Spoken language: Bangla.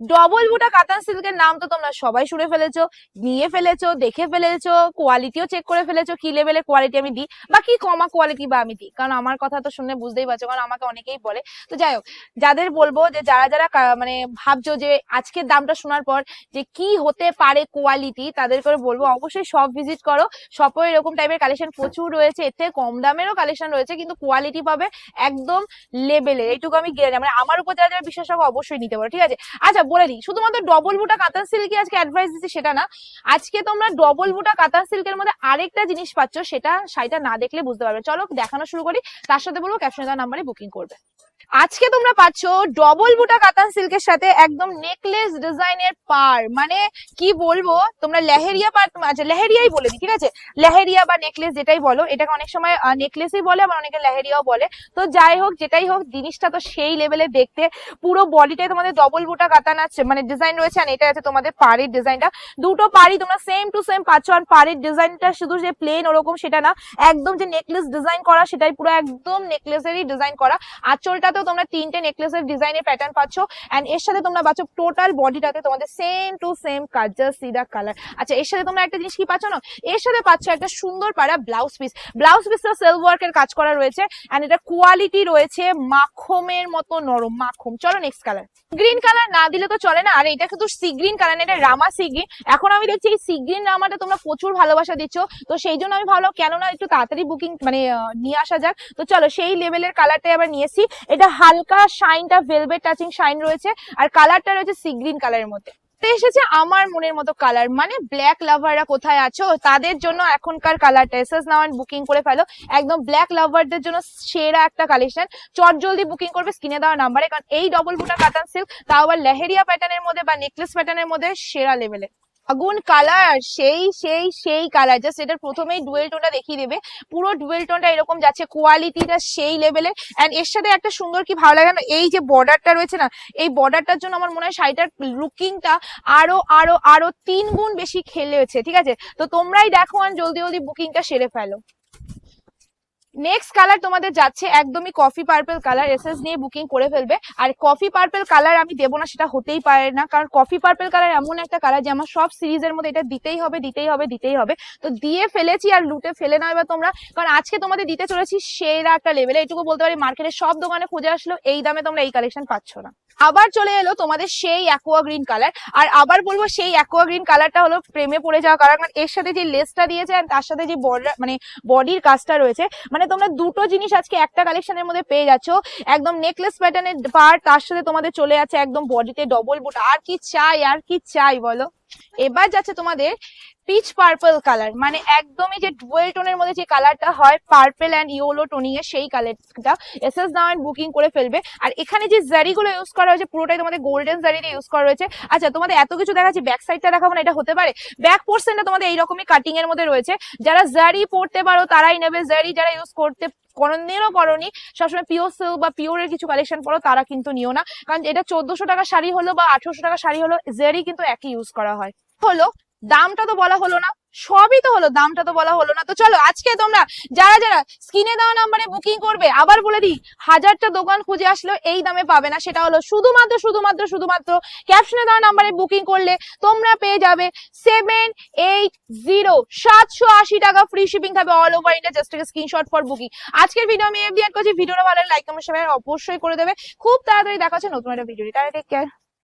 ডবল বুটা কাতান সিল্কের নাম তো তোমরা সবাই শুনে ফেলেছো, নিয়ে ফেলেছো, দেখে ফেলেছো কোয়ালিটিও চেক করে ফেলেছো, কি লেভেলের কোয়ালিটি আমি দিই বা কি কমা কোয়ালিটি বা আমি দিই। কারণ আমার কথা তো শুনে বুঝতেই পারছ, কারণ আমাকে অনেকেই বলে। তো যাই হোক, যাদের বলব যে যারা যারা মানে ভাবছ যে আজকের দামটা শোনার পর যে কি হতে পারে কোয়ালিটি তাদের করে বলব অবশ্যই সব ভিজিট করো। শপে এরকম টাইপের কালেকশন প্রচুর রয়েছে থেকে কম দামেরও কালেকশন রয়েছে, কিন্তু কোয়ালিটি পাবে একদম লেভেলের এইটুকু আমি মানে আমার উপর যারা যারা বিশ্বাস রাখো অবশ্যই নিতে পারো, ঠিক আছে? আচ্ছা বলে দিই। শুধুমাত্র ডবল বুটা কাতান সিল্কে আজকে অ্যাডভাইস দিচ্ছি সেটা না। আজকে তোমরা ডবল বুটা কাতান সিল্কের মধ্যে আরেকটা জিনিস পাচ্ছ, সেটা শাড়িটা না দেখলে বুঝতে পারবে। চলো দেখানো শুরু করি, তার সাথে বলব ক্যাপশনে দেওয়া নাম্বারে বুকিং করবে। আজকে তোমরা পাচ্ছ ডবল বুটা কাতান সিল্কের সাথে একদম নেকলেস ডিজাইনের পার মানে কি বলব? তোমরা লেহেরিয়া পার আচ্ছা লেহেরিয়াই বলে দিই, ঠিক আছে? লেহেরিয়া বা নেকলেস যেটাই বলো, এটাকে অনেক সময় নেকলেসই বলে, আবার অনেকে লেহেরিয়াও বলে। তো যাই হোক, যেটাই হোক, জিনিসটা তো সেই লেভেলে দেখতে, পুরো বডিটাই তোমাদের ডবল বুটা কাতান আছে। মানে ডিজাইন রয়েছে আর এটা আছে তোমাদের পাড়ির ডিজাইনটা দুটো পাড়ি তোমরা সেম টু সেম পাচ্ছ আর পাড়ির ডিজাইনটা শুধু যে প্লেন ওরকম সেটা না, একদম যে নেকলেস ডিজাইন করা, সেটাই পুরো একদম নেকলেসেরই ডিজাইন করা। আঁচলটাতেও তোমরা তিনটে নেকলেসের ডিজাইনের প্যাটার্ন পাচ্ছ এন্ড এর সাথে তোমরা পাচ্ছ টোটাল বডিটাতে তোমাদের সেম টু সেম কাজার সিদা কালার আচ্ছা এর সাথে তোমরা একটা জিনিস কি পাচ্ছ না? এর সাথে পাচ্ছ একটা সুন্দর পাড়া ব্লাউজ পিস ব্লাউজ পিসটা সেলফ ওয়ার্কের কাজ করা রয়েছে এন্ড এটা কোয়ালিটি রয়েছে মাখমের মতো নরম, মাখম। চলো নেক্সট কালার গ্রিন কালার না দিলে তো চলে না, আর এটা কিন্তু সি গ্রিন কালার এটা রামা সি গ্রিন এখন আমি দেখছি এই সি গ্রিন রামাটা তোমরা প্রচুর ভালোবাসা দিচ্ছ, তো সেই জন্য আমি ভাবলাম কেন না একটু তাড়াতাড়ি বুকিং মানে নিয়ে আসা যাক। তো চলো সেই লেভেলের কালারটাই আবার নিয়েছি এটা হালকা শাইনটা ভেলভেট টাচিং শাইন রয়েছে, আর কালারটা রয়েছে সি গ্রিন কালারের মধ্যে। এসেছে আমার মনের মতো কালার মানে ব্ল্যাক লাভাররা কোথায় আছো? তাদের জন্য এখনকার কালারটা এসএস নাও বুকিং করে ফেলো। একদম ব্ল্যাক লাভারদের জন্য সেরা একটা কালেকশন চট জলদি বুকিং করবে স্ক্রিনে দেওয়া নাম্বারে কারণ এই ডবল বুটা কাতান সিল্ক তাও আবার লেহেরিয়া প্যাটার্নের মধ্যে বা নেকলেস প্যাটার্নের মধ্যে সেরা লেভেলে আগুন কালার সেই সেই সেই কালার জাস্ট এটার প্রথমেই ডুয়েল টোনটা দেখিয়ে দেবে। পুরো ডুয়েল টোনটা এরকম যাচ্ছে কোয়ালিটিটা সেই লেভেলের এন্ড এর সাথে একটা সুন্দর কি ভালো লাগে না এই যে বর্ডারটা রয়েছে না, এই বর্ডারটার জন্য আমার মনে হয় শাড়িটার লুকিংটা আরও আরও আরও তিন গুণ বেশি খেলেছে, ঠিক আছে? তো তোমরাই দেখো আর জলদি জলদি বুকিংটা সেরে ফেলো। নেক্সট কালার তোমাদের যাচ্ছে একদমই কফি পার্পেল কালার এসএস নিয়ে বুকিং করে ফেলবে। আর কফি পার্পল কালার আমি দেবো না, সেটা হতেই পারে না। কারণ কফি পার্পেল কালার এমন একটা কালার যে আমার সব সিরিজের মধ্যে এটা দিতেই হবে দিতেই হবে দিতেই হবে। তো দিয়ে ফেলেছি আর লুটে ফেলে না এবার তোমরা। কারণ আজকে তোমাদের দিতে চলেছি সেরা একটা লেভেলে এটুকু বলতে পারি মার্কেটের সব দোকানে খুঁজে আসলো, এই দামে তোমরা এই কালেকশন পাচ্ছ না। আবার চলে এলো তোমাদের সেই অ্যাকোয়া গ্রিন কালার আর আবার বলব সেই অ্যাকোয়া গ্রিন কালারটা হলো প্রেমে পড়ে যাওয়া। কালার কারণ এর সাথে যে লেসটা দিয়েছে তার সাথে যে বর্ডার মানে বডির কাজটা রয়েছে মানে তোমরা দুটো জিনিস আজকে একটা কালেকশনের মধ্যে পেয়ে যাচ্ছ। একদম নেকলেস প্যাটার্নের পার্ট তার সাথে তোমাদের চলে আছে একদম বডিতে ডবল বুট আর কি চাই, আর কি চাই বলো? এবার যাচ্ছে তোমাদের পিচ পার্পল কালার মানে একদমই যে ডুয়েল টোনের মধ্যে যে কালারটা হয় পার্পল অ্যান্ড ইয়েলো টোনিং এর সেই কালারটা এসএস নাও বুকিং করে ফেলবে। আর এখানে যে জারি গুলো ইউজ করা হয়েছে, পুরোটাই তোমাদের গোল্ডেন জারি দিয়ে ইউজ করা রয়েছে আচ্ছা তোমাদের এত কিছু দেখাচ্ছি ব্যাক সাইডটা দেখাবো না, এটা হতে পারে? ব্যাক পোর্শনটা তোমাদের এইরকমই কাটিং এর মধ্যে রয়েছে। যারা জারি পড়তে পারো, তারাই নেবে। জারি যারা ইউজ করতে কোনদিনও করণী সবসময় পিওর সিল্ক বা পিওর এর কিছু কালেকশন পরো, তারা কিন্তু নিও না। কারণ এটা চোদ্দশো টাকা শাড়ি হলো বা আঠারোশো টাকা শাড়ি হলো জেরি কিন্তু একই ইউজ করা হয়। হলো দামটা তো বলা হলো না, সবই তো হলো, দামটা তো বলা হলো না। তো চলো, আজকে তোমরা যারা যারা স্ক্রিনে দেওয়া নাম্বারে বুকিং করবে, আবার বলে দিই, হাজারটা দোকান খুঁজে আসলেও এই দামে পাবে না, সেটা হলো শুধুমাত্র শুধুমাত্র শুধুমাত্র ক্যাপশনে দেওয়া নাম্বারে বুকিং করলে তোমরা পেয়ে যাবে সেভেন এইট জিরো সাতশো আশি টাকা ফ্রি শিপিং থাকবে অল ওভার ইন্ডিয়া জাস্ট থেকে স্ক্রিনশট ফর বুকিং আজকের ভিডিও আমি এফডি করছি, ভিডিওটা ভালো লাইক কমেন্ট শেয়ার অবশ্যই করে দেবে। খুব তাড়াতাড়ি দেখা হচ্ছে নতুন একটা ভিডিও টেক কেয়ার